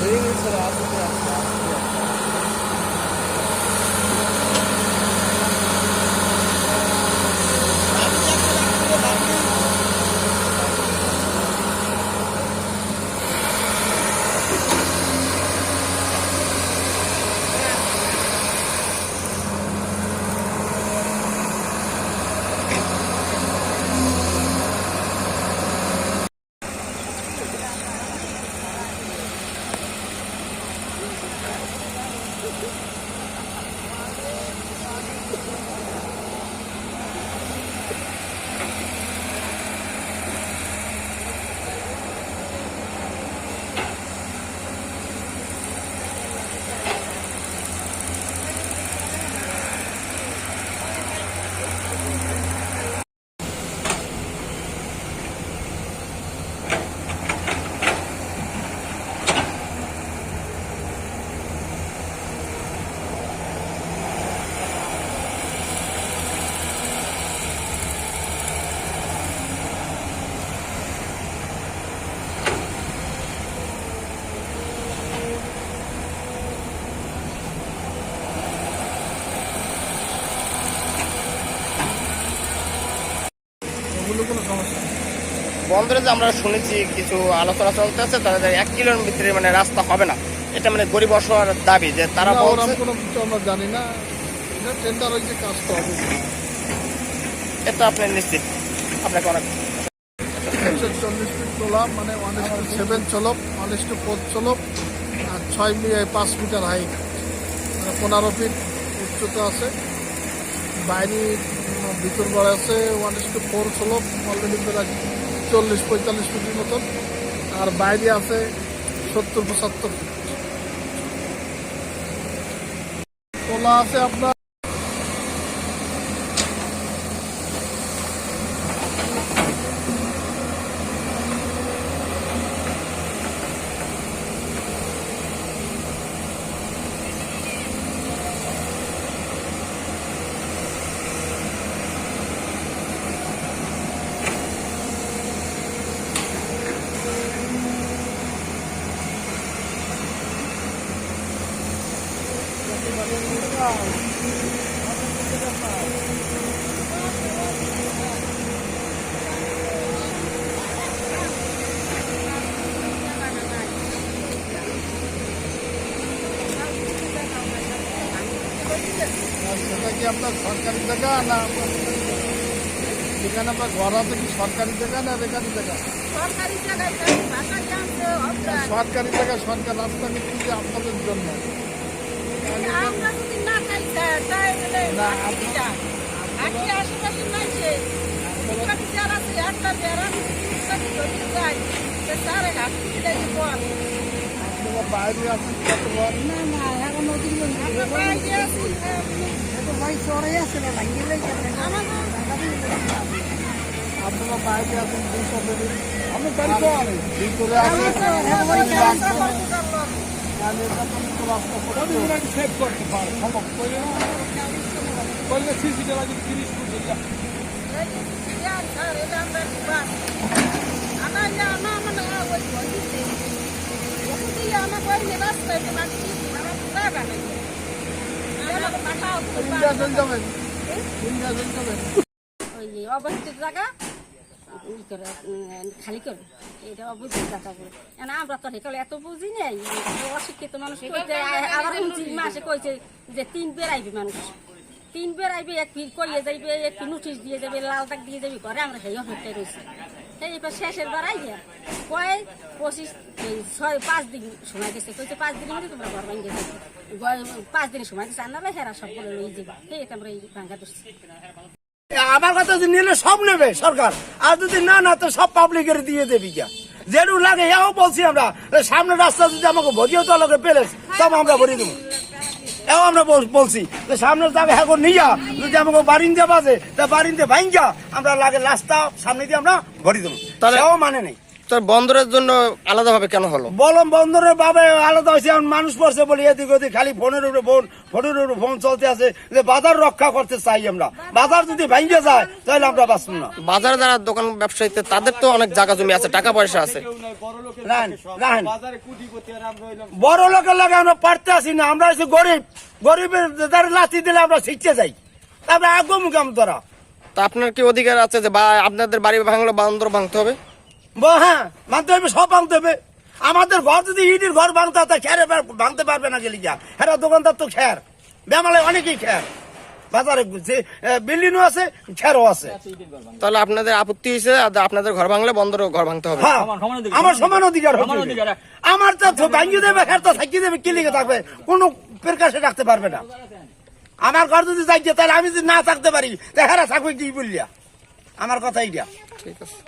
谁给你吃的？谁สระคื বন্দরে যে আমরা শুনেছি কিছু আলোচনা চলতেছে তাদের এক কিলোর ভিতরে মানে রাস্তা হবে না। এটা মানে গরিব অসহার দাবি যে তারা বলছে কোনো কিছু আমরা জানি না। এটা টেন্ডার হয়েছে কাজ তো হবে। এটা আপনি নিশ্চিত? আপনাকে অনেক একশো চল্লিশ ফিট তোলা মানে ওয়ান ইস টু সেভেন চলক ওয়ান ইস টু ফোর চলক আর ছয় পাঁচ মিটার হাইট মানে পনেরো ফিট উচ্চতা আছে। বাইরে ভিতর গড় আছে ওয়ান ইস টু ফোর চলক অলরেডি প্রায় চল্লিশ পঁয়তাল্লিশ ফুটের মতন। আর বাইরে আছে সত্তর পঁচাত্তর ফুট। তোলা আছে আপনার সেটা কি আপনার সরকারি জায়গা না যেখানে আপনার ঘর আছে কি সরকারি জায়গা না বেকারি জায়গা? সরকারি জায়গা সরকার রাস্তা যে আপনাদের জন্য? কত ঘর না না এখন নদীর আমরা বাইরে আছি ভাই চড়াই আছে না ভাঙিয়ে আপনারা বাইরে আছেন বেডের আমি বাড়ি তো আনি ভিতরে আছে তো রাস্তা করতে সেভ করতে পারে সম্ভব করে না করলে সিসি টাকা যদি তিরিশ ফুট দিলে ইন্ডিয়া চলে যাবেন ইন্ডিয়া চলে যাবেন ওই অবস্থিত জায়গা ই করে খালি করে এটা অবস্থিত জায়গা করে এখন আমরা তো হেকালে এত বুঝি নাই অশিক্ষিত মানুষ মাসে কইছে যে তিন বের মানুষ তিন বের আইবে, এক ফির কইয়ে যাইবে, এক নোটিশ দিয়ে যাবে লাল দাগ দিয়ে যাবে ঘরে আমরা সেই অপেক্ষায় রয়েছি। এই এবার শেষের বার আইয়া কয়, পঁচিশ ছয়, পাঁচ দিন সময় গেছে কইছে, পাঁচ দিনের মধ্যে তোমরা ঘর ভাঙ্গে যাবে পাঁচ দিনের সময় গেছে আন্নারা হেরা সব বলে লই যাবে এই আমরা এই ভাঙ্গা ধরছি। আমার কথা যদি নিলে সব নেবে সরকার। আর যদি না না, তো সব পাবলিকের দিয়ে দেবি যা যেটু লাগে, এও বলছি আমরা, সামনে রাস্তা যদি আমাকে ভরিয়েও তো লোকে পেলে সব আমরা ভরিয়ে দেবো। এও আমরা বল- বলছি যে সামনের জায়গা হ্যাঁ নিয়া। যদি আমাকে বারিন্দে বাজে তা বারিন্দে ভাইঙ্গা। আমরা লাগে রাস্তা সামনে দিয়ে আমরা ভরি দেবো তাহলে- এও মানে নেই। তো বন্দরের জন্য আলাদাভাবে কেন হলো? বলম বন্দরের বাবে আলাদা হয়েছে এখন মানুষ পড়ছে বলি এদিক ওদিক খালি ফোনের উপরে ফোন ফোনের উপরে ফোন চলতে আছে। যে বাজার রক্ষা করতে চাই আমরা। বাজার যদি ভেঙে যায় তাহলে আমরা বাঁচব না। বাজারে যারা দোকান ব্যবসায়ীতে তাদের তো অনেক জায়গা জমি আছে টাকা পয়সা আছে। বড় লোকের লাগে আমরা পারতে আসি না আমরা হচ্ছে গরিব। গরিবের দ্বারা লাথি দিলে আমরা শিখতে যাই। তারপরে মুখাম তোরা। তা আপনার কি অধিকার আছে যে বা আপনাদের বাড়ি ভাঙলে বান্দর ভাঙতে হবে? হ্যাঁ মানতে হবে সব ভাঙতে হবে। আমাদের ঘর যদি ইটির ঘর ভাঙতে হয় খেরে ভাঙতে পারবে না গেলি যা হেরা দোকানদার তো খের। বেমালে অনেকেই খের। বাজারে যে বিল্ডিংও আছে খেরও আছে। তাহলে আপনাদের আপত্তি হয়েছে আপনাদের ঘর ভাঙলে বন্দর ঘর ভাঙতে হবে। হ্যাঁ আমার সমান অধিকার। আমার তো ভাঙিয়ে দেবে খের তো থাকিয়ে দেবে কি লিখে থাকবে? কোনো প্রকাশে রাখতে পারবে না। আমার ঘর যদি যাইছে তাহলে আমি যদি না থাকতে পারি তা হেরা থাকবে কি বললিয়া আমার কথা এইটা। ঠিক আছে।